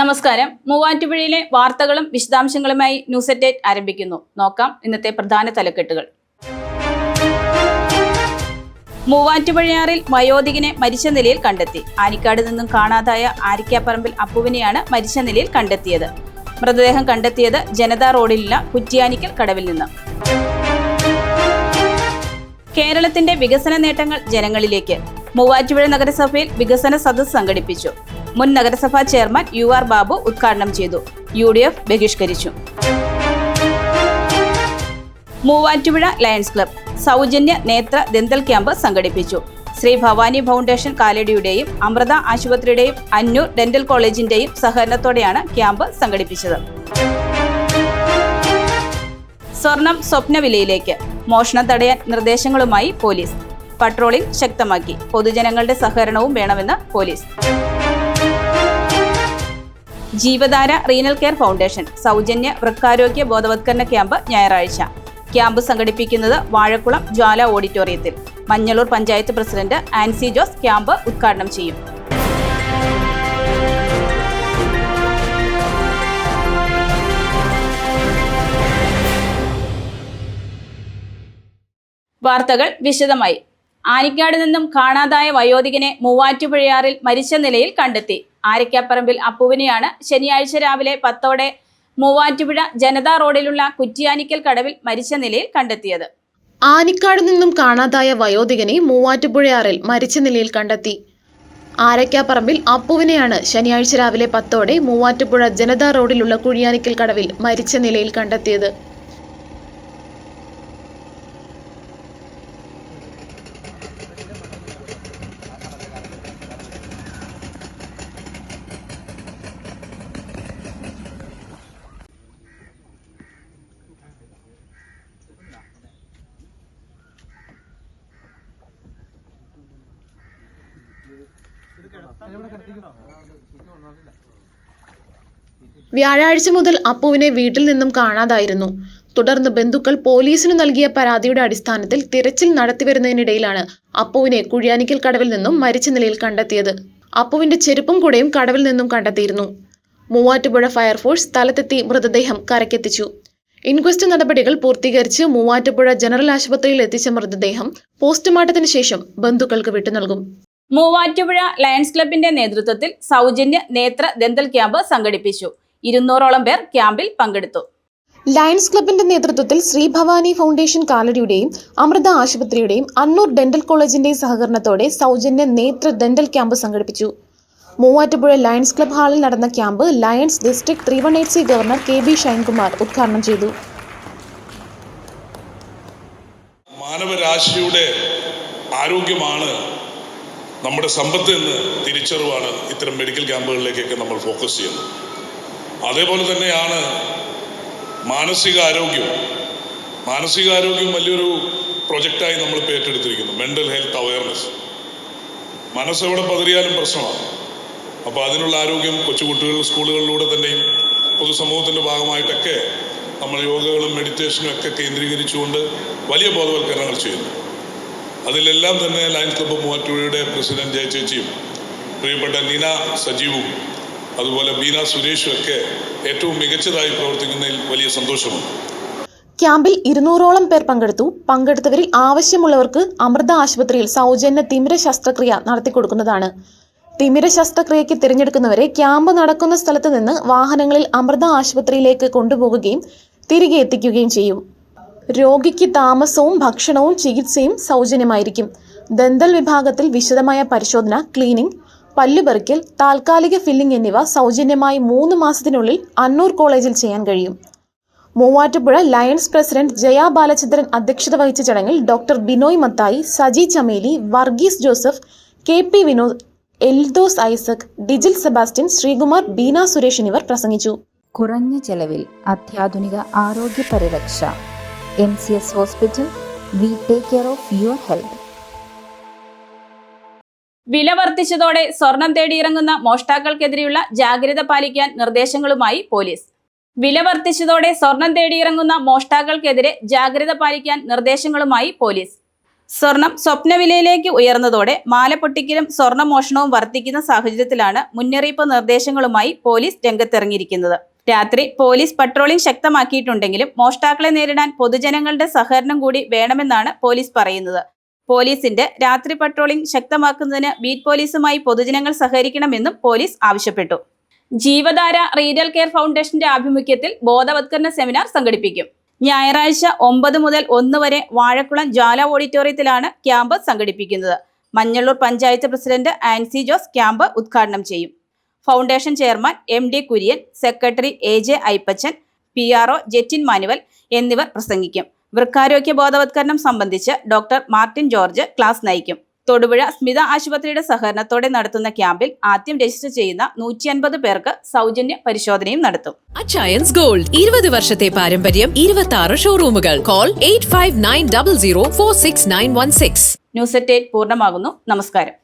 നമസ്കാരം. മൂവാറ്റുപുഴയിലെ വാർത്തകളും വിശദാംശങ്ങളുമായി ന്യൂസ് അറ്റേറ്റ് ആരംഭിക്കുന്നു. നോക്കാം ഇന്നത്തെ പ്രധാന തലക്കെട്ടുകൾ. മൂവാറ്റുപുഴയാറിൽ വയോധികനെ മരിച്ച നിലയിൽ കണ്ടെത്തി. ആനിക്കാട് നിന്നും കാണാതായ ആരിക്കാപ്പറമ്പിൽ അപ്പുവിനെയാണ് മരിച്ച നിലയിൽ കണ്ടെത്തിയത്. മൃതദേഹം കണ്ടെത്തിയത് ജനതാ റോഡിലുള്ള കുറ്റിയാനിക്കൽ കടവിൽ നിന്ന്. കേരളത്തിന്റെ വികസന നേട്ടങ്ങൾ ജനങ്ങളിലേക്ക്. മൂവാറ്റുപുഴ നഗരസഭയിൽ വികസന സദസ് സംഘടിപ്പിച്ചു. മുൻ നഗരസഭാ ചെയർമാൻ യു ആർ ബാബു ഉദ്ഘാടനം ചെയ്തു. യു ഡി എഫ് ബഹിഷ്കരിച്ചു. മൂവാറ്റുപുഴ ലയൺസ് ക്ലബ് സൗജന്യ നേത്ര ദന്തൽ ക്യാമ്പ് സംഘടിപ്പിച്ചു. ശ്രീ ഭവാനി ഫൗണ്ടേഷൻ കാലടിയുടെയും അമൃത ആശുപത്രിയുടെയും അന്നൂർ ഡെന്റൽ കോളേജിന്റെയും സഹകരണത്തോടെയാണ് ക്യാമ്പ് സംഘടിപ്പിച്ചത്. സ്വർണം സ്വപ്നവിലയിലേക്ക് മോഷണം തടയാൻ നിർദ്ദേശങ്ങളുമായി പോലീസ്. പട്രോളിംഗ് ശക്തമാക്കി. പൊതുജനങ്ങളുടെ സഹകരണവും വേണമെന്ന് police. Jeevadhara renal care foundation സൗജന്യ വൃക്കാരോഗ്യ ബോധവത്കരണ ക്യാമ്പ് ഞായറാഴ്ച. ക്യാമ്പ് സംഘടിപ്പിക്കുന്നത് വാഴക്കുളം ജ്വാല ഓഡിറ്റോറിയത്തിൽ. മഞ്ഞളൂർ പഞ്ചായത്ത് പ്രസിഡന്റ് ആൻസി ജോസ് ക്യാമ്പ് ഉദ്ഘാടനം ചെയ്യും. വാർത്തകൾ വിശദമായി. ആനിക്കാട് നിന്നും കാണാതായ വയോധികനെ മൂവാറ്റുപുഴയാറിൽ മരിച്ച നിലയിൽ കണ്ടെത്തി. ആരക്കാപ്പറമ്പിൽ അപ്പുവിനെയാണ് ശനിയാഴ്ച രാവിലെ പത്തോടെ മൂവാറ്റുപുഴ ജനതാ റോഡിലുള്ള കുറ്റിയാനിക്കൽ കടവിൽ മരിച്ച നിലയിൽ കണ്ടെത്തിയത്. ആനിക്കാട് നിന്നും കാണാതായ വയോധികനെ മൂവാറ്റുപുഴയാറിൽ മരിച്ച നിലയിൽ കണ്ടെത്തി. ആരക്കാപ്പറമ്പിൽ അപ്പുവിനെയാണ് ശനിയാഴ്ച രാവിലെ പത്തോടെ മൂവാറ്റുപുഴ ജനതാ റോഡിലുള്ള കുഴിയാനിക്കൽ കടവിൽ മരിച്ച നിലയിൽ കണ്ടെത്തിയത്. വ്യാഴാഴ്ച മുതൽ അപ്പുവിനെ വീട്ടിൽ നിന്നും കാണാതായിരുന്നു. തുടർന്ന് ബന്ധുക്കൾ പോലീസിന് നൽകിയ പരാതിയുടെ അടിസ്ഥാനത്തിൽ തിരച്ചിൽ നടത്തിവരുന്നതിനിടയിലാണ് അപ്പുവിനെ കുഴിയാനിക്കൽ കടവിൽ നിന്നും മരിച്ച നിലയിൽ കണ്ടെത്തിയത്. അപ്പുവിന്റെ ചെരുപ്പും കുടയും കടവിൽ നിന്നും കണ്ടെത്തിയിരുന്നു. മൂവാറ്റുപുഴ ഫയർഫോഴ്സ് സ്ഥലത്തെത്തി മൃതദേഹം കരക്കെത്തിച്ചു ഇൻക്വസ്റ്റ് നടപടികൾ പൂർത്തീകരിച്ച് മൂവാറ്റുപുഴ ജനറൽ ആശുപത്രിയിൽ എത്തിച്ച മൃതദേഹം പോസ്റ്റ്മോർട്ടത്തിന് ശേഷം ബന്ധുക്കൾക്ക് വിട്ടുനൽകും. മൂവാറ്റുപുഴ ലയൺസ് ക്ലബിന്റെ നേതൃത്വത്തിൽ സൗജന്യ നേത്ര ദന്തൽ ക്യാമ്പ് സംഘടിപ്പിച്ചു. ഇരുന്നൂറോളം പേർ ക്യാമ്പിൽ പങ്കെടുത്തു. ലയൺസ് ക്ലബിന്റെ നേതൃത്വത്തിൽ ശ്രീ ഭവാനി ഫൗണ്ടേഷൻ കാലടിയുടെയും അമൃത ആശുപത്രിയുടെയും അന്നൂർ ഡെന്റൽ കോളേജിന്റെയും സഹകരണത്തോടെ സൗജന്യ നേത്ര ഡെന്റൽ ക്യാമ്പ് സംഘടിപ്പിച്ചു. മൂവാറ്റുപുഴ ലയൺസ് ക്ലബ് ഹാളിൽ നടന്ന camp Lions district three one eight C governor K B Shinekumar ഉദ്ഘാടനം ചെയ്തു. മാനവരാശിയുടെ ആരോഗ്യമാണ് നമ്മുടെ സമ്പത്ത് എന്ന് തിരിച്ചറിവാണ് ഇത്തരം മെഡിക്കൽ ക്യാമ്പുകളിലേക്കൊക്കെ നമ്മൾ ഫോക്കസ് ചെയ്യുന്നത്. അതേപോലെ തന്നെയാണ് മാനസികാരോഗ്യം. മാനസികാരോഗ്യം വലിയൊരു പ്രൊജക്റ്റായി നമ്മൾ ഏറ്റെടുത്തിരിക്കുന്നു. മെന്റൽ ഹെൽത്ത് അവയർനെസ് മനസ്സെവിടെ പതറിയാലും പ്രശ്നമാണ്. അപ്പോൾ അതിനുള്ള ആരോഗ്യം കൊച്ചുകുട്ടികൾ സ്കൂളുകളിലൂടെ തന്നെയും പൊതുസമൂഹത്തിന്റെ ഭാഗമായിട്ടൊക്കെ നമ്മൾ യോഗകളും മെഡിറ്റേഷനും ഒക്കെ കേന്ദ്രീകരിച്ചുകൊണ്ട് വലിയ ബോധവൽക്കരണങ്ങൾ ചെയ്യുന്നു. അതിലെല്ലാം തന്നെ ലയൺസ് ക്ലബ്ബ് മൂവാറ്റുപുഴയുടെ പ്രസിഡന്റ് ജയചേച്ചിയും പ്രിയപ്പെട്ട നീന സജീവും അതുപോലെ ബീന സുരേഷും ഒക്കെ ഏറ്റവും മികച്ചതായി പ്രവർത്തിക്കുന്നതിൽ വലിയ സന്തോഷമുണ്ട്. ക്യാമ്പിൽ ഇരുന്നൂറോളം പേർ പങ്കെടുത്തു. പങ്കെടുത്തവരിൽ ആവശ്യമുള്ളവർക്ക് അമൃത ആശുപത്രിയിൽ സൗജന്യ തിമിര ശസ്ത്രക്രിയ നടത്തിക്കൊടുക്കുന്നതാണ് തിമിര ശസ്ത്രക്രിയയ്ക്ക് തിരഞ്ഞെടുക്കുന്നവരെ ക്യാമ്പ് നടക്കുന്ന സ്ഥലത്ത് നിന്ന് വാഹനങ്ങളിൽ അമൃത ആശുപത്രിയിലേക്ക് കൊണ്ടുപോകുകയും തിരികെ എത്തിക്കുകയും ചെയ്യും. രോഗിക്ക് താമസവും ഭക്ഷണവും ചികിത്സയും സൗജന്യമായിരിക്കും. ദന്തൽ വിഭാഗത്തിൽ വിശദമായ പരിശോധന ക്ലീനിംഗ് പല്ലുപറിക്കൽ താൽക്കാലിക ഫില്ലിംഗ് എന്നിവ സൗജന്യമായി മൂന്ന് മാസത്തിനുള്ളിൽ അന്നൂർ കോളേജിൽ ചെയ്യാൻ കഴിയും. മൂവാറ്റുപുഴ ലയൺസ് പ്രസിഡന്റ് ജയ ബാലചന്ദ്രൻ അധ്യക്ഷത വഹിച്ച ചടങ്ങിൽ doctor Binoy Mathai Saji Chameli Varghese Joseph K P Vinod Eldhose Isaac Dijil Sebastian Sreekumar Beena Suresh എന്നിവർ പ്രസംഗിച്ചു. കുറഞ്ഞ ചെലവിൽ അത്യാധുനിക ആരോഗ്യ പരിരക്ഷ M C S hospital we take care of your health വില വർദ്ധിച്ചതോടെ സ്വർണം തേടിയിറങ്ങുന്ന മോഷ്ടാക്കൾക്കെതിരെയുള്ള ജാഗ്രത പാലിക്കാൻ നിർദ്ദേശങ്ങളുമായി പോലീസ്. വില വർദ്ധിച്ചതോടെ സ്വർണം തേടിയിറങ്ങുന്ന മോഷ്ടാക്കൾക്കെതിരെ ജാഗ്രത പാലിക്കാൻ നിർദ്ദേശങ്ങളുമായി പോലീസ്. സ്വർണം സ്വപ്നവിലയിലേക്ക് ഉയർന്നതോടെ മാലപ്പൊട്ടിക്കലും സ്വർണ മോഷണവും വർദ്ധിക്കുന്ന സാഹചര്യത്തിലാണ് മുന്നറിയിപ്പ് നിർദ്ദേശങ്ങളുമായി പോലീസ് രംഗത്തിറങ്ങിയിരിക്കുന്നത്. രാത്രി പോലീസ് പട്രോളിംഗ് ശക്തമാക്കിയിട്ടുണ്ടെങ്കിലും മോഷ്ടാക്കളെ നേരിടാൻ പൊതുജനങ്ങളുടെ സഹകരണം കൂടി വേണമെന്നാണ് പോലീസ് പറയുന്നത്. പോലീസിന്റെ രാത്രി പട്രോളിംഗ് ശക്തമാക്കുന്നതിന് ബീറ്റ് പോലീസുമായി പൊതുജനങ്ങൾ സഹകരിക്കണമെന്നും പോലീസ് ആവശ്യപ്പെട്ടു. ജീവധാര റീഡൽ കെയർ ഫൗണ്ടേഷന്റെ ആഭിമുഖ്യത്തിൽ ബോധവത്കരണ സെമിനാർ സംഘടിപ്പിക്കും. ഞായറാഴ്ച ഒമ്പത് മുതൽ ഒന്ന് വരെ വാഴക്കുളം ജ്വാല ഓഡിറ്റോറിയത്തിലാണ് ക്യാമ്പ് സംഘടിപ്പിക്കുന്നത്. മഞ്ഞള്ളൂർ പഞ്ചായത്ത് പ്രസിഡന്റ് ആൻസി ജോസ് ക്യാമ്പ് ഉദ്ഘാടനം ചെയ്യും. Foundation chairman M D Kurian secretary A J Aippachan P R O Jettin Manuel എന്നിവർ പ്രസംഗിക്കും. വൃക്കാരോഗ്യ ബോധവത്കരണം സംബന്ധിച്ച് ഡോക്ടർ മാർട്ടിൻ ജോർജ് ക്ലാസ് നയിക്കും. തൊടുപുഴ സ്മിത ആശുപത്രിയുടെ സഹകരണത്തോടെ നടത്തുന്ന ക്യാമ്പിൽ ആദ്യം രജിസ്റ്റർ ചെയ്യുന്ന നൂറ്റി അൻപത് പേർക്ക് സൗജന്യ പരിശോധനയും നടത്തും. അച്ചയൻസ് ഗോൾഡ് ഇരുപത് വർഷത്തെ പാരമ്പര്യം ഇരുപത്തി ആറ് ഷോറൂമുകൾ call eight five nine double zero four six nine one six news at eight പൂർണമാകുന്നു. നമസ്കാരം.